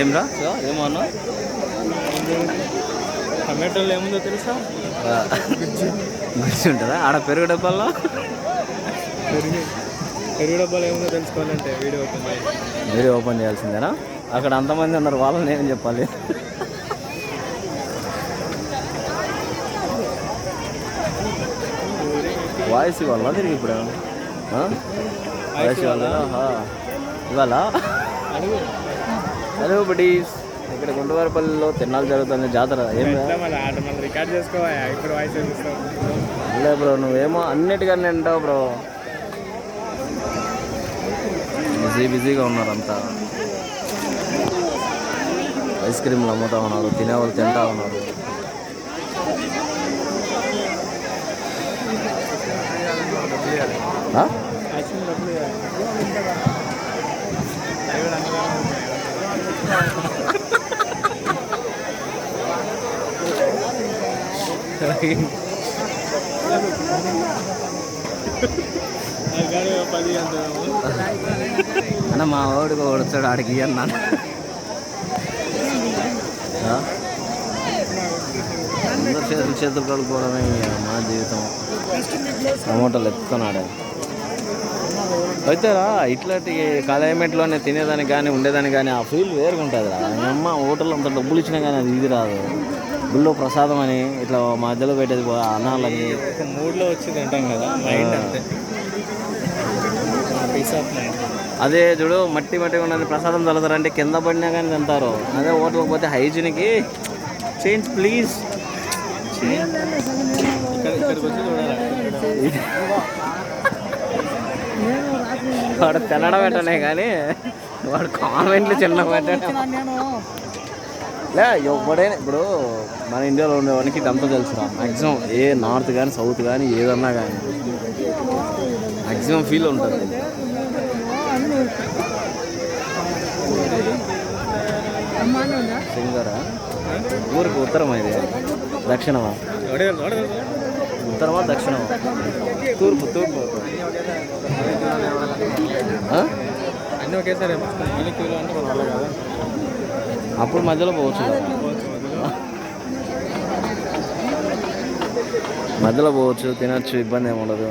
ఏమ్రా? ఏమన్నా టమాటోలు ఏముందో తెలుసా? గుర్చి ఉంటుందా ఆడ పెరుగు డబ్బాల్లో? పెరుగు. పెరుగు డబ్బాలు ఏముందో తెలుసుకోవాలంటే వీడియో ఓపెన్ చేయాలి మీరే ఓపెన్ చేయాల్సిందేనా? అక్కడ అంతమంది ఉన్నారు వాళ్ళని ఏం చెప్పాలి? వాయిస్ ఇవ్వాలా తిరిగి ఇప్పుడు? వాయిస్ ఇవ్వాలా? ఆహా. హలో బడీస్ ఇక్కడ గుండవారిపల్లిలో తిన్నాళ్ళు జరుగుతుంది. జాతర ఏం రికార్డ్ లే బ్రో నువ్వేమో అన్నిటికన్నా వింటావు బ్రో. బిజీ బిజీగా ఉన్నారు అంతా ఐస్ క్రీమ్లు అమ్ముతా ఉన్నారు తినేవాళ్ళు తింటా ఉన్నారు ఆ? యాక్షన్ డబ్బులు ఇవ్వాలి. అవి కూడా అన్నదానం ఉన్నాయి. అది కానీ ఓ పది అంత అన్న మా వాడు కొడుతాడు ఆడికి అన్నాను అందరు చేతులు చేతులు కలుపుకోవడమే మా జీవితం. టమోటాలు ఎత్తుకున్నాడు అయితేరా ఇట్లాంటి క్లైమేట్లోనే తినేదానికి కానీ ఉండేదానికి కానీ ఆ ఫీల్ వేరుగా ఉంటుంది రా అమ్మ హోటల్ అంత డబ్బులు ఇచ్చినా కానీ అది ఇది రాదు. గుళ్ళో ప్రసాదం అని ఇట్లా మధ్యలో పెట్టేది పో- అన్నాలని. ఒక మూడ్లో వచ్చి తింటాం కదా మైండ్ అంతే. పీస్ ఆఫ్ మైండ్ అదే చూడు మట్టి మట్టి ఉన్నది ప్రసాదం చల్లుతారంటే కింద పడినా కానీ తింటారు. అదే హోటల్కి పోతే హైజీన్కి చేంజ్ ప్లీజ్. వాడు తినడం పెట్టనే కానీ వాడు కామెంట్లు చిన్న పెట్టడం లే ఎవడైనా ఇప్పుడు మన ఇండియాలో ఉండేవాడికి ఇదంతా తెలుసురా మ్యాక్సిమం ఏ నార్త్ కానీ సౌత్ కానీ ఏదన్నా కానీ మ్యాక్సిమం ఫీల్ ఉంటుంది. సింగరా ఊరికి ఉత్తరం ఇది? దక్షిణమా? ఉత్తరమా దక్షిణమా? తూర్పు తూర్పు. అన్నీ ఒకేసారి అప్పుడు మధ్యలో పోవచ్చు మధ్యలో పోవచ్చు తినచ్చు ఇబ్బంది ఏమి ఉండదు.